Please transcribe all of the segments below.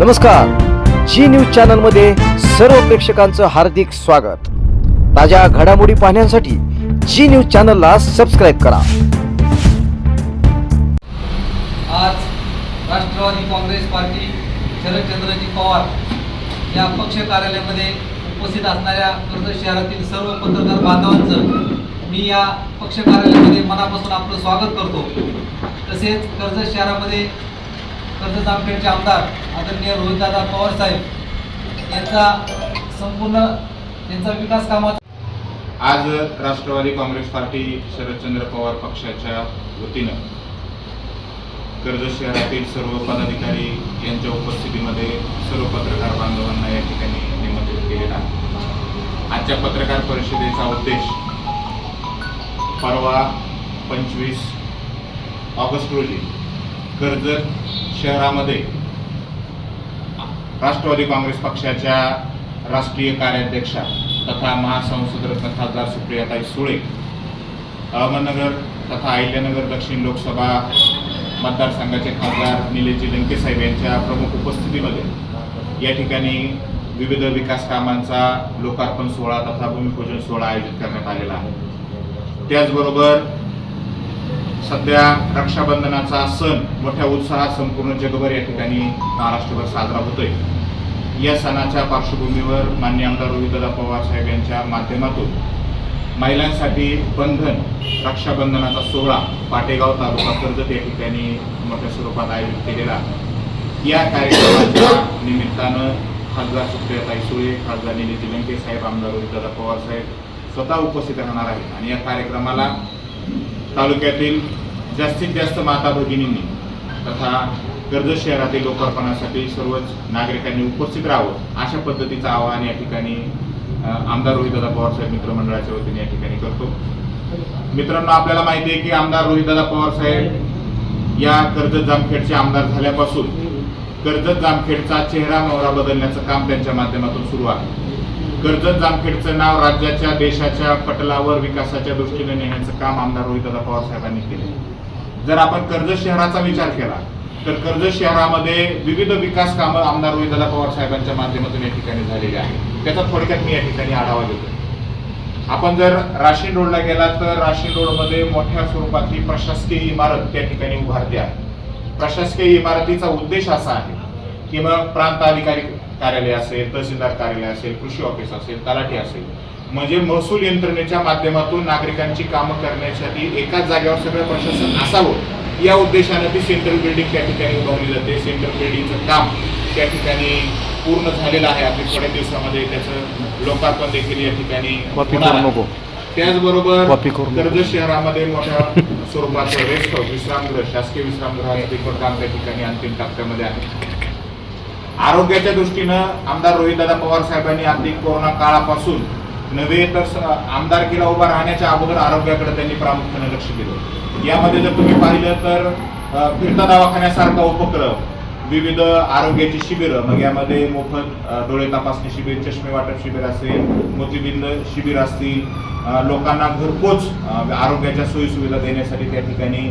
नमस्कार. जी न्यूज चॅनलमध्ये सर्व प्रेक्षकांचं हार्दिक स्वागत. ताज्या घडामोडी पाहण्यासाठी जी न्यूज चॅनलला सबस्क्राईब करा. आज राष्ट्रवादी काँग्रेस पार्टी शरदचंद्रजी पवार या पक्ष कार्यालयामध्ये उपस्थित असणाऱ्या कर्जत शहरातील सर्व पत्रकार बांधवांचं मी या पक्ष कार्यालयामध्ये मनापासून आपलं स्वागत करतो. तसेच कर्जत शहरामध्ये कर्जत जामखेडचे आमदार आदरणीय रोहितदादा पवार साहेब यांचा संपूर्ण त्यांचा विकास कामाचा आज राष्ट्रवादी काँग्रेस पार्टी शरदचंद्र पवार पक्षाच्या वतीनं कर्जत शहरातील सर्व पदाधिकारी यांच्या उपस्थितीमध्ये सर्व पत्रकार बांधवांना या ठिकाणी निमंत्रित केलेलं आहे. आजच्या पत्रकार परिषदेचा उद्देश परवा पंचवीस ऑगस्ट रोजी कर्जत शहरामध्ये राष्ट्रवादी काँग्रेस पक्षाच्या राष्ट्रीय कार्याध्यक्षा तथा महासंसदरत्न खासदार सुप्रियाताई सुळे अहमदनगर तथा अहिल्यानगर दक्षिण लोकसभा मतदारसंघाचे खासदार निलेशजी लंकेसाहेब यांच्या प्रमुख उपस्थितीमध्ये या ठिकाणी विविध विकास कामांचा लोकार्पण सोहळा तथा भूमिपूजन सोहळा आयोजित करण्यात आलेला आहे. त्याचबरोबर सध्या रक्षाबंधनाचा सण मोठ्या उत्साहात संपूर्ण जगभर या ठिकाणी महाराष्ट्रभर साजरा होतोय. या सणाच्या पार्श्वभूमीवर मान्य आमदार रोहितदादा पवार साहेब यांच्या माध्यमातून महिलांसाठी बंधन रक्षाबंधनाचा सोहळा पाटेगाव तालुका कर्जत या ठिकाणी मोठ्या स्वरूपात आयोजित केलेला या कार्यक्रमाच्या निमित्तानं खासदार सुप्रियाताई सुळे खासदार निधी लंके साहेब आमदार रोहितदा पवार साहेब स्वतः उपस्थित राहणार आहेत. आणि या कार्यक्रमाला तालुक्यातील जास्तीत जास्त माता भगिनींनी तथा कर्जत शहरातील लोकार्पणासाठी सर्वच नागरिकांनी उपस्थित राहावं अशा पद्धतीचं आवाहन या ठिकाणी आमदार रोहितदादा पवार साहेब मित्रमंडळाच्या वतीने या ठिकाणी करतो. मित्रांनो आपल्याला माहिती आहे की आमदार रोहितदादा पवार साहेब या कर्जत जामखेडचे आमदार झाल्यापासून कर्जत जामखेडचा चेहरा मोहरा बदलण्याचं काम त्यांच्या माध्यमातून सुरू आहे. कर्जत जामखेडचं नाव राज्याच्या देशाच्या पटलावर विकासाच्या दृष्टीने नेण्याचं काम आमदार रोहितदादा पवार साहेबांनी केले जर आपण कर्जत शहराचा विचार केला तर कर्जत शहरामध्ये विविध विकास कामं आमदार रोहितदादा पवार साहेबांच्या माध्यमातून या ठिकाणी झालेली आहे त्याचा थोडक्यात मी या ठिकाणी आढावा घेतो. आपण जर राशीन रोडला गेला तर राशीन रोडमध्ये मोठ्या स्वरूपातली प्रशासकीय इमारत त्या ठिकाणी उभारते आहे. प्रशासकीय इमारतीचा उद्देश असा आहे की मग प्रांत अधिकारी कार्यालय असेल तहसीलदार कार्यालय असेल कृषी ऑफिस असेल तलाठी असेल. म्हणजे महसूल यंत्रणेच्या माध्यमातून नागरिकांची कामं करण्यासाठी एकाच जागेवर सगळं प्रशासन असावं. या उद्देशाने ती सेंट्रल बिल्डिंग त्या ठिकाणी उभारली जाते. सेंट्रल बिल्डिंगचं काम त्या ठिकाणी पूर्ण झालेलं आहे. अगदी थोड्या दिवसामध्ये त्याचं लोकार्पण देखील या ठिकाणी त्याचबरोबर कॉपी करू नको. कर्जत शहरामध्ये मोठ्या स्वरूपाचं रेस्ट हाऊस विश्रामगृह शासकीय विश्रामगृहाचं काम त्या ठिकाणी अंतिम टप्प्यामध्ये आहे. आरोग्याच्या दृष्टीनं आमदार रोहितदादा पवार साहेबांनी अगदी कोरोना काळापासून नव्हे तर आमदारकीला उभा राहण्याच्या अगोदर आरोग्याकडे त्यांनी प्रामुख्याने लक्ष दिलं. यामध्ये जर तुम्ही पाहिलं तर फिरता दवाखान्यासारखा उपक्रम विविध आरोग्याची शिबिरं मग यामध्ये मोफत डोळे तपासणी शिबिर चष्मे वाटप शिबिर असेल मोतीबिंद शिबिर असतील लोकांना घरपोच आरोग्याच्या सोयीसुविधा देण्यासाठी त्या ठिकाणी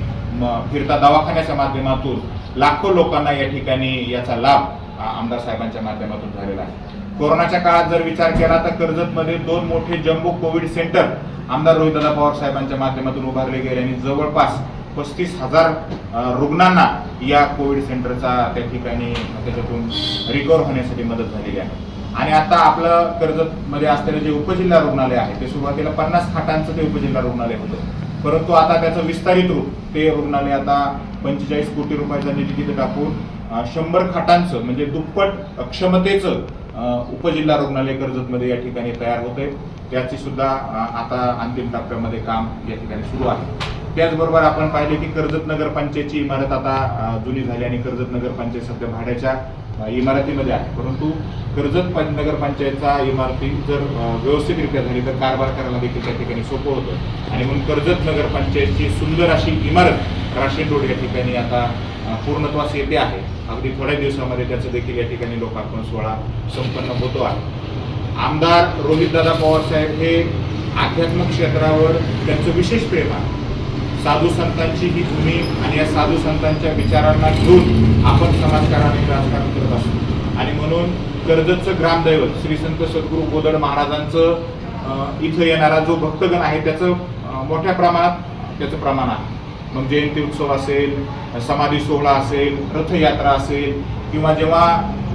फिरता दवाखान्याच्या माध्यमातून लाखो लोकांना या ठिकाणी याचा लाभ आमदार साहेबांच्या माध्यमातून झालेला आहे. कोरोनाच्या काळात जर विचार केला तर कर्जतमध्ये दोन मोठे जम्बो कोविड सेंटर आमदार रोहितदादा पवार साहेबांच्या माध्यमातून उभारले गेले आणि जवळपास पस्तीस हजार रुग्णांना या कोविड सेंटरचा त्या ठिकाणी त्याच्यातून रिकवर होण्यासाठी मदत झालेली आहे. आणि आता आपलं कर्जतमध्ये असलेलं जे उपजिल्हा रुग्णालय आहे ते सुरुवातीला पन्नास खाटांचं ते उपजिल्हा रुग्णालय होतं. परंतु आता त्याचं विस्तारित रूप ते रुग्णालय आता पंचेचाळीस कोटी रुपयाचा निधी तिथे टाकून शंभर खाटांचं म्हणजे दुप्पट क्षमतेचं उपजिल्हा रुग्णालय कर्जतमध्ये या ठिकाणी तयार होते त्याची सुद्धा आता अंतिम टप्प्यामध्ये काम या ठिकाणी सुरू आहे. त्याचबरोबर आपण पाहिले की कर्जत नगर पंचायतची इमारत आता जुनी झाली आणि कर्जत नगर पंचायत सध्या भाड्याच्या इमारतीमध्ये आहे. परंतु कर्जत पं- नगर पंचायतचा इमारती जर व्यवस्थितरित्या झाली तर कारभार करायला देखील त्या ठिकाणी सोपं होतं. आणि म्हणून कर्जत नगर पंचायतची सुंदर अशी इमारत राशीन रोड या ठिकाणी आता पूर्णत्वास येते आहे. अगदी थोड्या दिवसामध्ये त्याचं देखील या ठिकाणी लोकार्पण सोहळा संपन्न होतो आहे. आमदार रोहितदादा पवार साहेब हे आध्यात्मिक क्षेत्रावर त्यांचं विशेष प्रेम आहे. साधू संतांची ही भूमी आणि या साधू संतांच्या विचारांना घेऊन आपण समाजकारण राजकारण करत असतो. आणि म्हणून कर्जतचं ग्रामदैवत श्री संत सद्गुरू गोदड महाराजांचं इथं येणारा जो भक्तगण आहे त्याचं मोठ्या प्रमाणात त्याचं प्रमाण आहे. मग जयंती उत्सव असेल समाधी सोहळा असेल रथयात्रा असेल किंवा जेव्हा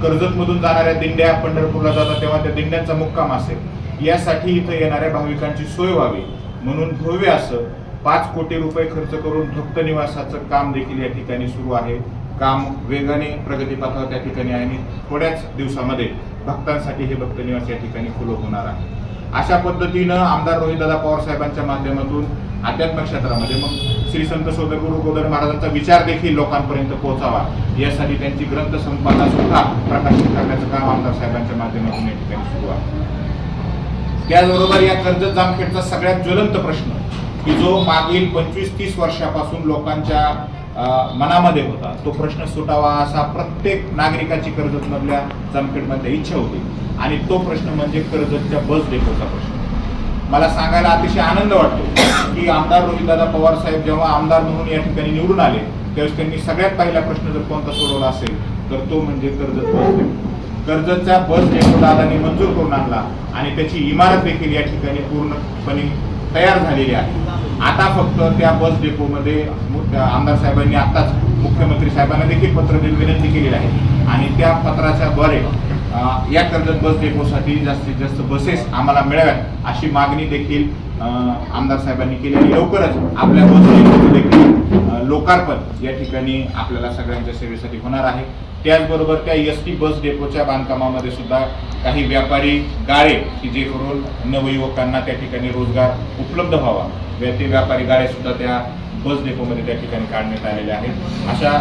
कर्जतमधून जाणाऱ्या दिंड्या पंढरपूरला जातात तेव्हा त्या दिंड्यांचा मुक्काम असेल. यासाठी इथं येणाऱ्या भाविकांची सोय व्हावी. म्हणून भव्य असं पाच कोटी रुपये खर्च करून भक्त निवासाचं काम देखील या ठिकाणी सुरू आहे. काम वेगाने प्रगतीपथावर त्या ठिकाणी आहे आणि थोड्याच दिवसामध्ये भक्तांसाठी हे भक्त निवास या ठिकाणी खुलं होणार आहे. अशा पद्धतीनं आमदार रोहितदादा पवार साहेबांच्या माध्यमातून आध्यात्म क्षेत्रामध्ये मग श्री संत सोदरगुरु गोदर महाराजांचा विचार देखील लोकांपर्यंत पोहोचावा यासाठी त्यांची ग्रंथ संपादा सुद्धा प्रकाशित करण्याचं काम आमदार साहेबांच्या माध्यमातून या ठिकाणी सुरू आहे. त्याचबरोबर या कर्जत जामखेडचा सगळ्यात ज्वलंत प्रश्न की जो मागील पंचवीस तीस वर्षापासून लोकांच्या मनामध्ये होता तो प्रश्न सुटावा असा प्रत्येक नागरिकाची कर्जतमधल्या जामखेडमधल्या इच्छा होती. आणि तो प्रश्न म्हणजे कर्जतच्या बस डेपोचा प्रश्न. मला सांगायला अतिशय आनंद वाटतो की आमदार रोहितदादा पवार साहेब जेव्हा आमदार म्हणून या ठिकाणी निवडून आले त्यावेळेस त्यांनी सगळ्यात पहिला प्रश्न जर कोणता सोडवला असेल तर तो म्हणजे कर्जत बस डेपो. कर्जतच्या बस डेपो दादांनी मंजूर करून आणला आणि त्याची इमारत देखील या ठिकाणी पूर्णपणे तयार झालेली आहे. आता फक्त त्या बस डेपोमध्ये आमदार साहेबांनी आत्ताच मुख्यमंत्री साहेबांना देखील पत्र देऊन विनंती केलेली आहे. आणि त्या पत्राच्या द्वारे या कर्जत बस डेपोसाठी जास्तीत जास्त बसेस आम्हाला मिळाव्यात अशी मागणी देखील आमदार साहेबांनी केली आणि लवकरच आपल्या बस डेपोचं देखील लोकार्पण या ठिकाणी आपल्याला सगळ्यांच्या सेवेसाठी होणार आहे. त्याचबरोबर त्या एस टी बस डेपोच्या बांधकामामध्ये सुद्धा काही व्यापारी गाळे की जे करून नवयुवकांना त्या ठिकाणी रोजगार उपलब्ध व्हावा. ते व्यापारी गाळेसुद्धा त्या बस डेपोमध्ये त्या ठिकाणी काढण्यात आलेले आहेत. अशा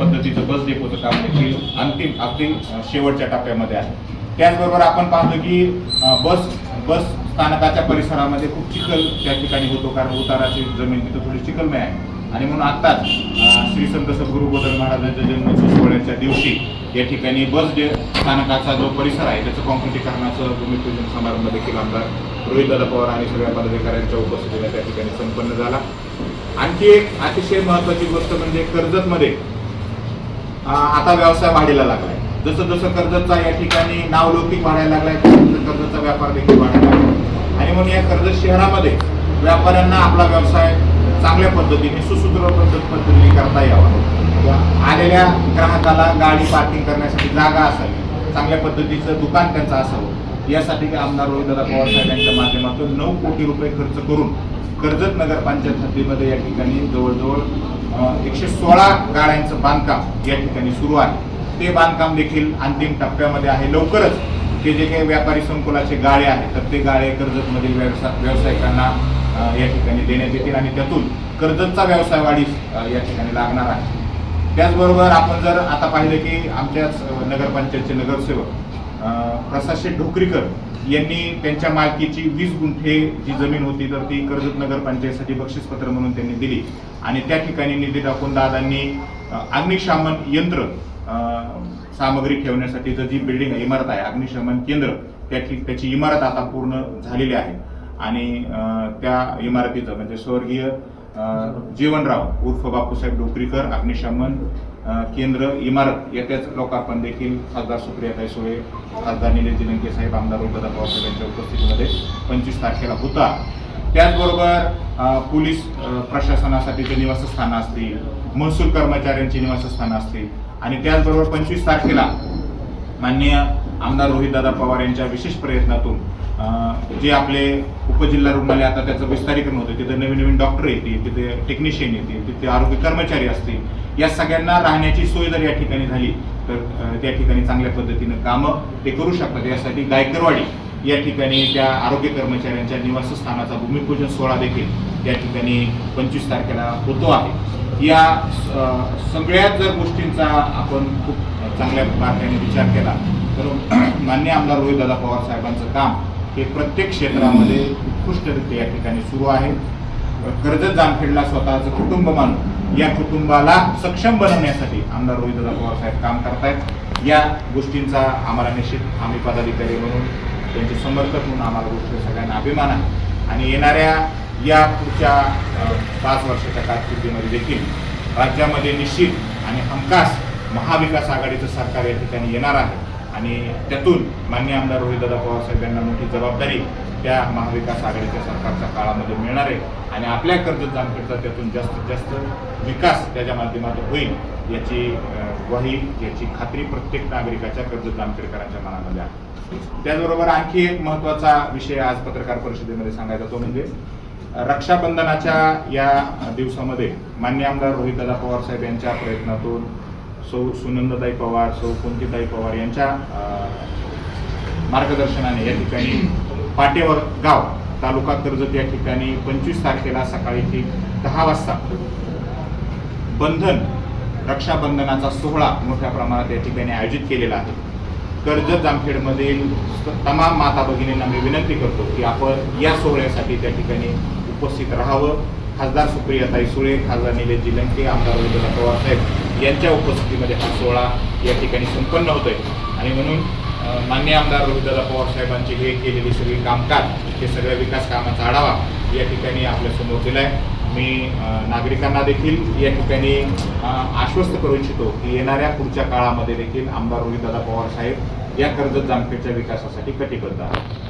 पद्धतीचं बस डेपोचं काम देखील अंतिम अगदी शेवटच्या टप्प्यामध्ये आहे. त्याचबरोबर आपण पाहतो की बस बस स्थानकाच्या परिसरामध्ये खूप चिखल त्या ठिकाणी होतो. कारण उताराची जमीन तिथं थोडी चिखलमय आहे. आणि म्हणून आत्ताच श्री संत सद्गुरू गोदर महाराजांच्या जन्मोत्सव सोहळ्याच्या दिवशी या ठिकाणी बस डे स्थानकाचा जो परिसर आहे त्याचं कॉन्क्रिटीकरणाचं भूमिपूजन समारंभ देखील आमदार रोहितदादा पवार आणि सगळ्या पदाधिकाऱ्यांच्या उपस्थितीला त्या ठिकाणी संपन्न झाला. आणखी एक अतिशय महत्वाची गोष्ट म्हणजे कर्जतमध्ये मध्ये आता व्यवसाय वाढीला लागलाय. जसं जसं कर्जतचा या ठिकाणी नावलौकिक वाढायला लागलाय तसं कर्जतचा व्यापार देखील वाढायला लागलाय. आणि म्हणून या कर्जत शहरामध्ये व्यापाऱ्यांना आपला व्यवसाय चांगल्या पद्धतीने सुसूत्र पद्धत पद्धतीने करता यावा. किंवा आलेल्या ग्राहकाला गाडी पार्किंग करण्यासाठी जागा असावी चांगल्या पद्धतीचं दुकान त्यांचं असावं यासाठी आमदार रोहितदादा पवार साहेब यांच्या माध्यमातून नऊ कोटी रुपये खर्च करून कर्जत नगरपंचायत हद्दीमध्ये या ठिकाणी जवळजवळ एकशे सोळा गाड्यांचं बांधकाम या ठिकाणी सुरू आहे. ते बांधकाम देखील अंतिम टप्प्यामध्ये आहे. लवकरच ते जे काही व्यापारी संकुलाचे गाळे आहेत तर ते गाळे कर्जतमधील व्यवसाय व्यावसायिकांना या ठिकाणी देण्यात येतील आणि त्यातून कर्जतचा व्यवसाय वाढीस या ठिकाणी लागणार आहे. त्याचबरोबर आपण जर आता पाहिलं की आमच्याच नगरपंचायतचे नगरसेवक अं, प्रसाद ढोकरीकर यांनी त्यांच्या मालकीची वीस गुंठे जी जमीन होती तर ती कर्जत नगरपंचायतसाठी बक्षीसपत्र म्हणून त्यांनी दिली. आणि त्या ठिकाणी निधी टाकून दादांनी अग्निशमन अग्निशामन यंत्र अं, सामग्री जर जी बिल्डिंग आहे इमारत आहे अग्निशमन केंद्र त्या ठिक त्याची इमारत आता पूर्ण झालेली आहे. आणि त्या इमारतीचं म्हणजे स्वर्गीय जीवनराव उर्फ बापूसाहेब डोकरीकर अग्निशमन केंद्र इमारत येत्याच लोकार्पण देखील खासदार सुप्रियाताई सुळे खासदार निलेश जिलंके साहेब आमदार रोहितदादा पवार साहेब यांच्या उपस्थितीमध्ये पंचवीस तारखेला होता. त्याचबरोबर पोलीस प्रशासनासाठीचे निवासस्थानं असतील महसूल कर्मचाऱ्यांची निवासस्थानं असतील आणि त्याचबरोबर पंचवीस तारखेला माननीय आमदार रोहितदादा पवार यांच्या विशेष प्रयत्नातून जे आपले उपजिल्हा रुग्णालय आता त्याचं विस्तारीकरण होतं तिथे नवीन नवीन डॉक्टर येतील तिथे टेक्निशियन येतील तिथे आरोग्य कर्मचारी असतील या सगळ्यांना राहण्याची सोय जर या ठिकाणी झाली तर त्या ठिकाणी चांगल्या पद्धतीनं कामं ते करू शकतात. यासाठी गायकरवाडी या ठिकाणी त्या आरोग्य कर्मचाऱ्यांच्या निवासस्थानाचा भूमिपूजन सोहळा देखील या ठिकाणी पंचवीस तारखेला होतो आहे. या सगळ्याच जर गोष्टींचा आपण खूप चांगल्या बारकाईने विचार केला तर मान्य आमदार रोहितदादा पवार साहेबांचं काम हे प्रत्येक क्षेत्रामध्ये उत्कृष्टरित्या या ठिकाणी सुरू आहे. कर्जत जामखेडला स्वतःचं कुटुंब मानून या कुटुंबाला सक्षम बनवण्यासाठी आमदार रोहितदादा पवार साहेब काम करतायत. या गोष्टींचा आम्हाला निश्चित आम्ही पदाधिकारी म्हणून त्यांचे समर्थक म्हणून आम्हाला गोष्ट सगळ्यांना अभिमान आहे. आणि येणाऱ्या या पुढच्या पाच वर्षाच्या कारकिर्दीमध्ये देखील राज्यामध्ये निश्चित आणि हमखास महाविकास आघाडीचं सरकार या ठिकाणी येणार आहे. आणि त्यातून मान्य आमदार रोहितदादा पवार साहेब यांना मोठी जबाबदारी त्या महाविकास आघाडीच्या सरकारच्या काळामध्ये मिळणार आहे. आणि आपल्या कर्जत जामखेडचा त्यातून जास्तीत जास्त विकास त्याच्या माध्यमातून होईल याची ग्वाही याची खात्री प्रत्येक नागरिकाच्या कर्जत जामखेडकरांच्या मनामध्ये आहे. त्याचबरोबर आणखी एक महत्त्वाचा विषय आज पत्रकार परिषदेमध्ये सांगायचा तो म्हणजे रक्षाबंधनाच्या या दिवसामध्ये मान्य आमदार रोहितदादा पवार साहेब यांच्या प्रयत्नातून सौ सुनंदताई पवार सौ कुंतीताई पवार यांच्या मार्गदर्शनाने या ठिकाणी पाटेवर गाव तालुका कर्जत या ठिकाणी पंचवीस तारखेला सकाळी ठीक दहा वाजता बंधन रक्षाबंधनाचा सोहळा मोठ्या प्रमाणात या ठिकाणी आयोजित केलेला आहे. कर्जत जामखेडमधील तमाम माता भगिनींना मी विनंती करतो की आपण या सोहळ्यासाठी त्या ठिकाणी उपस्थित राहावं. खासदार सुप्रियाताई सुळे खासदार निलेश लंके आमदार रवींद्र पवार साहेब यांच्या उपस्थितीमध्ये हा सोहळा या ठिकाणी संपन्न होतो आहे आणि म्हणून मान्य आमदार रोहितदादा पवार साहेबांची हे केलेली सगळी कामकाज हे सगळ्या विकास कामाचा आढावा या ठिकाणी आपल्यासमोर आहे मी नागरिकांना देखील या ठिकाणी आश्वस्त करू इच्छितो की येणाऱ्या पुढच्या काळामध्ये देखील आमदार रोहितदादा पवार साहेब या कर्जत जामखेडच्या विकासासाठी कटिबद्ध आहेत.